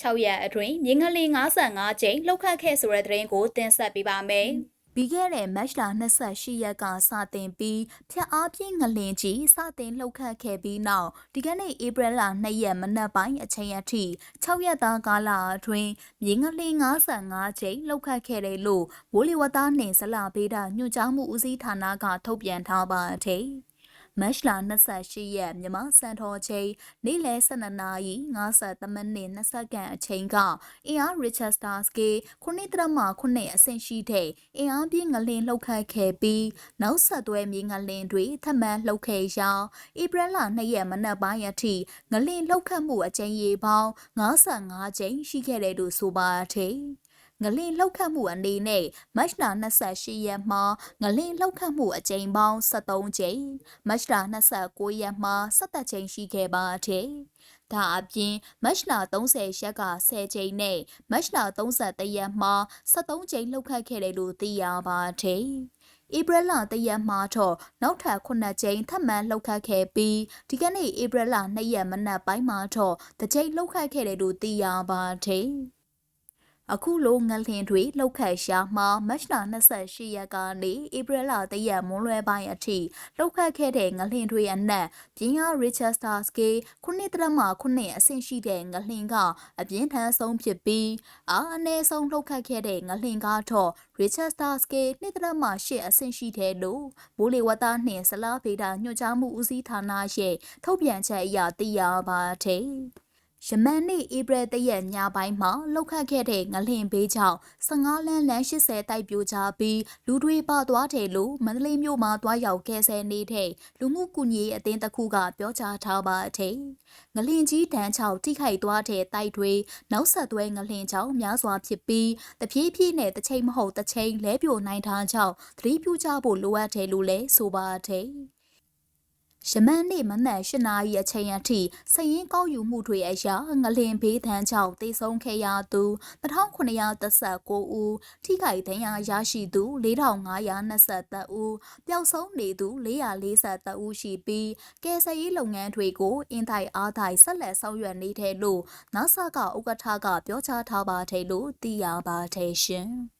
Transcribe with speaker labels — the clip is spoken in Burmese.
Speaker 1: 6ရက်အတွင်းမြင်းကလေး55ကျိန်လှုပ်ခတ်ခဲ့ဆိုတဲ့သတင်းကိုတင်ဆက်ပေးပါမယ်။ပြီးခဲ့တဲ့မတ်လ28ရက်ကစတင်ပြီးဖျက်အားပြင်းငလင်ကြီးစတင်လှုပ်ခတ်ခဲ့ပြီးနောက်ဒီကနေ့ဧပြီလ2ရက်မနက်ပိုင်းအချိန်အထိ6ရက်သားကာလအတွင်းမြင်းကလေး55ကျိန်လှုပ်ခတ်ခဲ့တယ်လို့မိုးလေဝသနှင့်ဇလဗေဒညွှန်ကြားမှုဦးစီးဌာနကထုတ်ပြန်ထားပါတယ်။ မတ်လ28ရက်မြန်မာစံတော်ချိန်နေ့လယ်12နာရီ53မိနစ်20စက္ကန့်အချိန်ကအင်အား Richester scale 9.9အဆင့်ရှိတဲ့အင်အားပြင်းငလင်လှုပ်ခတ်ခဲ့ပြီးနောက်ဆက်တွဲမြေငလင်တွေထပ်မံလှုပ်ခဲ့ရာဧပြီလ2ရက်မနက်ပိုင်းအထိငလင်လှုပ်ခတ်မှုအကြိမ်ရေပေါင်း55ကြိမ်ရှိခဲ့တယ်လို့ဆိုပါတယ်။ ငလင်လှုပ်ခတ်မှုအနေနဲ့မတ်လ28ရက်မှာငလင်လှုပ်ခတ်မှုအကြိမ်ပေါင်း73ကြိမ်မတ်လ29ရက်မှာ17ကြိမ်ရှိခဲ့ပါတယ်။ဒါအပြင်မတ်လ30ရက်က10ကြိမ်နဲ့မတ်လ31ရက်မှာ73ကြိမ်လှုပ်ခတ်ခဲ့တယ်လို့သိရပါတယ်။ဧပြီလတရက်မှာတော့နောက်ထပ်9ကြိမ်ထပ်မံလှုပ်ခတ်ခဲ့ပြီးဒီကနေ့ဧပြီလ2ရက်မနက်ပိုင်းမှာတော့တစ်ကြိမ်လှုပ်ခတ်ခဲ့တယ်လို့သိရပါတယ်။ အခုလိုငလင်တွေလှုပ်ခတ်ရှာမှာမတ်လ28ရက်ကနေဧပြီလ3ရက်မွန်းလွဲပိုင်းအထိလှုပ်ခတ်ခဲ့တဲ့ငလင်တွေအနက်ပြင်းအား Richester scale 9.9အဆင့်ရှိတဲ့ငလင်ကအပြင်းထန်ဆုံးဖြစ်ပြီးအားအနည်းဆုံးလှုပ်ခတ်ခဲ့တဲ့ငလင်ကတော့ Richester scale 2.8အဆင့်ရှိတယ်လို့မိုးလေဝသနှင့်ဇလဗေဒညွှန်ကြားမှုဦးစီးဌာနရဲ့ထုတ်ပြန်ချက်အရသိရပါတယ်။ ယမန်နေ့ဧပြီတရက်ညပိုင်းမှာလှုပ်ခတ်ခဲ့တဲ့ငလင်ဘေးကြောင့်15လမ်းလမ်း80တိုက်ပြိုကျပြီးလူတွေပါသွားတယ်လို့မန္တလေးမြို့မှာတွားရောက်ကဲဆယ်နေတဲ့လူမှုကူညီရေးအသင်းတစ်ခုကပြောကြားထားပါတယ်။ငလင်ကြီးတန်းချောက်ထိခိုက်သွားတဲ့တိုက်တွေနောက်ဆက်တွဲငလင်ကြောင့်များစွာဖြစ်ပြီးတပြေးပြေးနဲ့တစ်ချိန်မဟုတ်တစ်ချိန်လဲပြိုနိုင်တာကြောင့်သတိပြုကြဖို့လိုအပ်တယ်လို့လည်းဆိုပါတယ်။ ယမန်နေ့မနက်၈နာရီအချိန်အထိစရင်ကောက်ယူမှုတွေအရငလင်ဘေးသန်းကြောင့်တေဆုံးခဲ့ရသူ1939ဦးထိခိုက်ဒဏ်ရာရရှိသူ4523ဦးပျောက်ဆုံးနေသူ443ဦးရှိပြီးကယ်ဆယ်ရေးလုပ်ငန်းတွေကိုအင်တိုင်အားတိုင်ဆက်လက်ဆောင်ရွက်နေတဲ့လို့ NASA ကဥက္ကဋ္ဌကပြောကြားထားပါတယ်လို့သိရပါတယ်ရှင်။